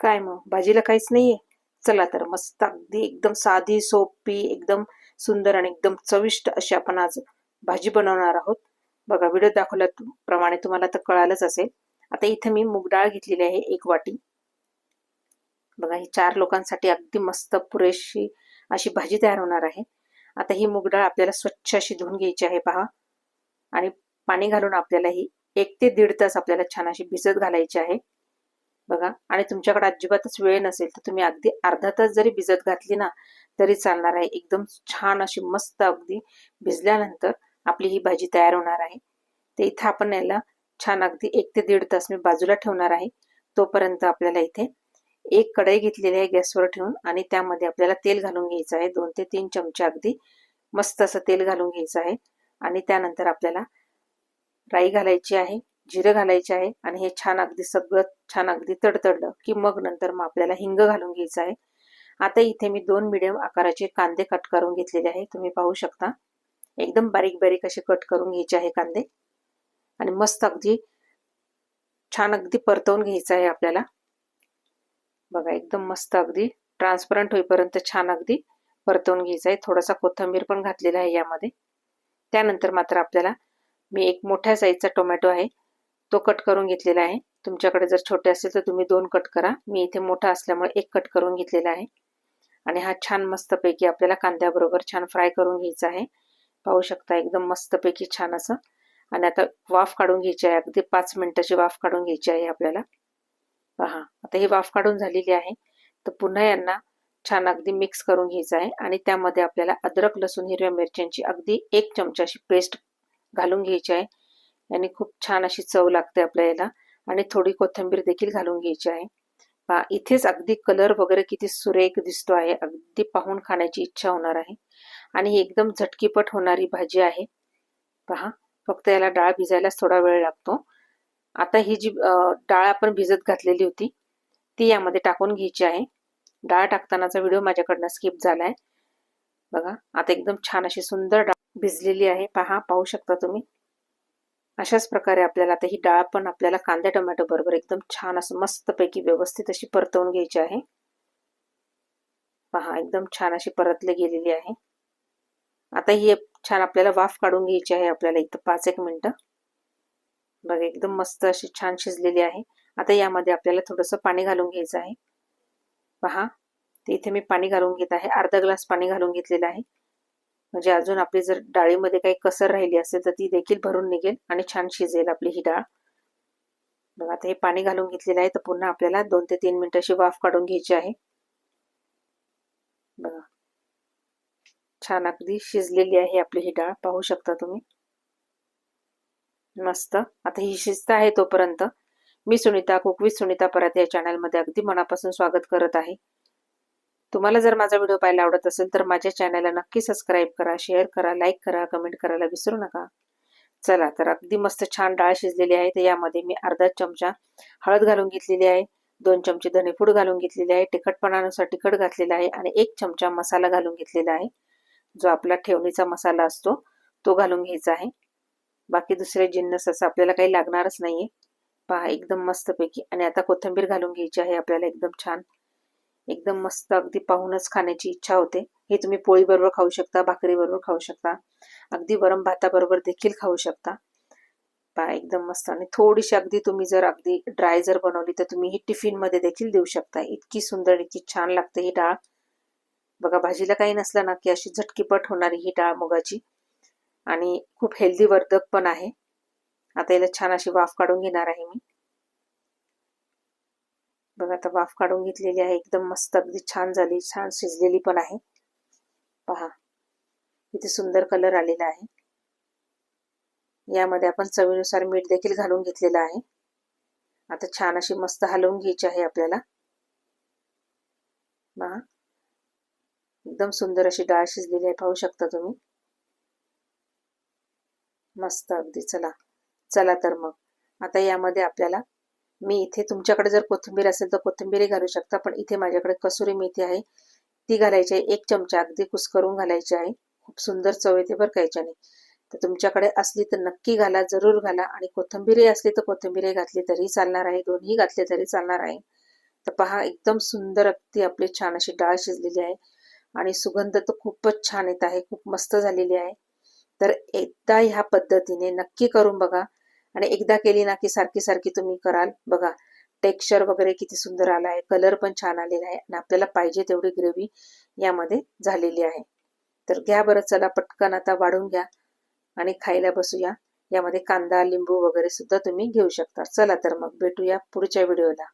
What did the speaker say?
काय मग? भाजीला काहीच नाहीये. चला तर मस्त अगदी एकदम साधी सोपी एकदम सुंदर आणि एकदम चविष्ट अशी आपण आज भाजी बनवणार आहोत. बघा व्हिडिओ दाखवल्याप्रमाणे तुम्हाला तर कळालंच असेल. आता इथे मी मूग डाळ घेतलेली आहे एक वाटी. बघा ही चार लोकांसाठी अगदी मस्त पुरेशी अशी भाजी तयार होणार आहे. आता ही मूग डाळ आपल्याला स्वच्छ अशी धुवून घ्यायची आहे पहा. आणि पाणी घालून आपल्याला ही एक ते दीड तास आपल्याला छान अशी भिजत घालायची आहे. बघा. आणि तुमच्याकडे अजिबातच वेळ नसेल तर तुम्ही अगदी अर्धा तास जरी भिजत घातली ना तरी चालणार आहे. एकदम छान अशी मस्त अगदी भिजल्यानंतर आपली ही भाजी तयार होणार आहे. ते इथं आपण याला छान अगदी एक ते दीड तास मी बाजूला ठेवणार आहे. तोपर्यंत आपल्याला इथे एक कढई घेतलेली आहे गॅसवर ठेवून आणि त्यामध्ये आपल्याला तेल घालून घ्यायचं आहे. दोन ते तीन चमचे अगदी मस्त असं तेल घालून घ्यायचं आहे. आणि त्यानंतर आपल्याला राई घालायची आहे. जिरं घालायचे आहे आणि हे छान अगदी सगळं छान अगदी तडतडलं की मग नंतर मग आपल्याला हिंग घालून घ्यायचं आहे. आता इथे मी दोन मिडियम आकाराचे कांदे कट करून घेतलेले आहे. तुम्ही पाहू शकता. एकदम बारीक बारीक असे कट करून घ्यायचे आहे कांदे. आणि मस्त अगदी छान अगदी परतवून घ्यायचं आहे आपल्याला. बघा एकदम मस्त अगदी ट्रान्सपरंट होईपर्यंत छान अगदी परतवून घ्यायचं आहे. थोडासा कोथंबीर पण घातलेला आहे यामध्ये. त्यानंतर मात्र आपल्याला मी एक मोठ्या साईजचा टोमॅटो आहे. तो कट करून घेतलेला आहे. तुमच्याकडे जर छोटे असेल तर तुम्ही दोन कट करा. मी इथे मोठा असल्यामुळे एक कट करून घेतलेला आहे. आणि हा छान मस्तपैकी आपल्याला कांद्याबरोबर छान फ्राय करून घ्यायचा आहे. पाहू शकता एकदम मस्तपैकी छान असं. आणि आता वाफ काढून घ्यायची आहे. अगदी पाच मिनिटाची वाफ काढून घ्यायची आहे आपल्याला. पहा आता ही वाफ काढून झालेली आहे. तर पुन्हा यांना छान अगदी मिक्स करून घ्यायचं आहे. आणि त्यामध्ये आपल्याला अद्रक लसूण हिरव्या मिरच्यांची अगदी एक चमचाशी पेस्ट घालून घ्यायची आहे. याने खूप छान अशी चव लागते आपल्या याला आणि थोडी कोथिंबीर देखील घालून घ्यायची आहे. पहा इथेच अगदी कलर वगैरे किती सुरेख दिसतो आहे. अगदी पाहून खाण्याची इच्छा होणार आहे. आणि ही एकदम झटकीपट होणारी भाजी आहे. पहा फक्त याला डाळ भिजायलाच थोडा वेळ लागतो. आता ही जी डाळ आपण भिजत घातलेली होती ती यामध्ये टाकून घ्यायची आहे. डाळ टाकतानाचा व्हिडिओ माझ्याकडनं स्किप झालाय. बघा आता एकदम छान अशी सुंदर डाळ भिजलेली आहे. पहा पाहू शकता तुम्ही. अशाच प्रकारे आपल्याला आता ही डाळ पण आपल्याला कांद्या टोमॅटो बरोबर एकदम छान असं मस्तपैकी व्यवस्थित अशी परतवून घ्यायची आहे. पहा एकदम छान अशी परतली गेलेली आहे. आता ही छान आपल्याला वाफ काढून घ्यायची आहे आपल्याला इथं पाच एक मिनटं. बघा एकदम मस्त अशी छान शिजलेली आहे. आता यामध्ये आपल्याला थोडंसं पाणी घालून घ्यायचं आहे. पहा ते इथे मी पाणी घालून घेत आहे. अर्धा ग्लास पाणी घालून घेतलेलं आहे. म्हणजे अजून आपली जर डाळीमध्ये काही कसर राहिली असेल तर ती देखील भरून निघेल आणि छान शिजेल आपली ही डाळ. बघा आता हे पाणी घालून घेतलेलं आहे तर पुन्हा आपल्याला दोन ते तीन मिनिटाची वाफ काढून घ्यायची आहे. बघा. छान अगदी शिजलेली आहे आपली ही डाळ पाहू शकता तुम्ही. मस्त. आता ही शिजत आहे तोपर्यंत मी सुनीता कुकवी सुनीता परत या चॅनलमध्ये अगदी मनापासून स्वागत करत आहे. तुम्हाला जर माझा व्हिडिओ पाहायला आवडत असेल तर माझ्या चॅनलला नक्की सबस्क्राईब करा शेअर करा लाईक करा कमेंट करायला विसरू नका. चला तर अगदी मस्त छान डाळ शिजलेली आहे. तर यामध्ये मी अर्धा चमचा हळद घालून घेतलेली आहे. दोन चमचे धनेपूड घालून घेतलेली आहे. तिखटपणानुसार तिखट घातलेला आहे आणि एक चमचा मसाला घालून घेतलेला आहे. जो आपला ठेवणीचा मसाला असतो तो घालून घ्यायचा आहे. बाकी दुसरे जिन्नस असं आपल्याला काही लागणारच नाहीये. पहा एकदम मस्तपैकी. आणि आता कोथिंबीर घालून घ्यायची आहे आपल्याला एकदम छान. एकदम मस्त अगदी पाहूनच खाण्याची इच्छा होते. हे तुम्ही पोळी बरोबर खाऊ शकता भाकरी बरोबर खाऊ शकता. अगदी वरम भाताबरोबर देखील खाऊ शकता. पा एकदम मस्त. आणि थोडीशी अगदी तुम्ही जर अगदी ड्राय जर बनवली तर तुम्ही ही टिफिनमध्ये देखील देऊ शकता. इतकी सुंदर इतकी छान लागते ही डाळ. बघा भाजीला काही नसलं ना की अशी झटकीपट होणारी ही डाळ मुगाची. आणि खूप हेल्दी वर्धक पण आहे. आता याला छान अशी वाफ काढून घेणार आहे मी. बघा आता वाफ काढून घेतलेली आहे. एकदम मस्त अगदी छान झाली छान शिजलेली पण आहे. पहा किती सुंदर कलर आलेला आहे. यामध्ये आपण चवीनुसार मीठ देखील घालून घेतलेलं आहे. आता छान अशी मस्त हलवून घ्यायची आहे आपल्याला. पहा एकदम सुंदर अशी डाळ शिजलेली आहे पाहू शकता तुम्ही. मस्त अगदी. चला चला तर मग. आता यामध्ये आपल्याला मी इथे तुमच्याकडे जर कोथिंबीर असेल तर कोथिंबीरही घालू शकता पण इथे माझ्याकडे कसुरी मेथी आहे. ती घालायची आहे एक चमचा. अगदी कुसकरून घालायची आहे. खूप सुंदर चव येते बरं का याच्याने. तर तुमच्याकडे असली तर नक्की घाला जरूर घाला. आणि कोथिंबीरही असली तर कोथिंबीरही घातली तरी चालणार आहे. दोन्ही घातले तरी चालणार आहे. तर पहा एकदम सुंदर अगदी आपली छान अशी डाळ शिजलेली आहे. आणि सुगंध तर खूपच छान येत आहे. खूप मस्त झालेली आहे. तर एकदा ह्या पद्धतीने नक्की करून बघा. आणि एकदा केली ना की सारखी सारखी तुम्ही कराल. बघा टेक्स्चर वगैरे किती सुंदर आला आहे कलर पण छान आलेला आहे आणि आपल्याला पाहिजे तेवढी ग्रेव्ही यामध्ये झालेली आहे. तर घ्या बरं चला पटकन आता वाढून घ्या आणि खायला बसूया. यामध्ये कांदा लिंबू वगैरे सुद्धा तुम्ही घेऊ शकता. चला तर मग भेटूया पुढच्या व्हिडिओला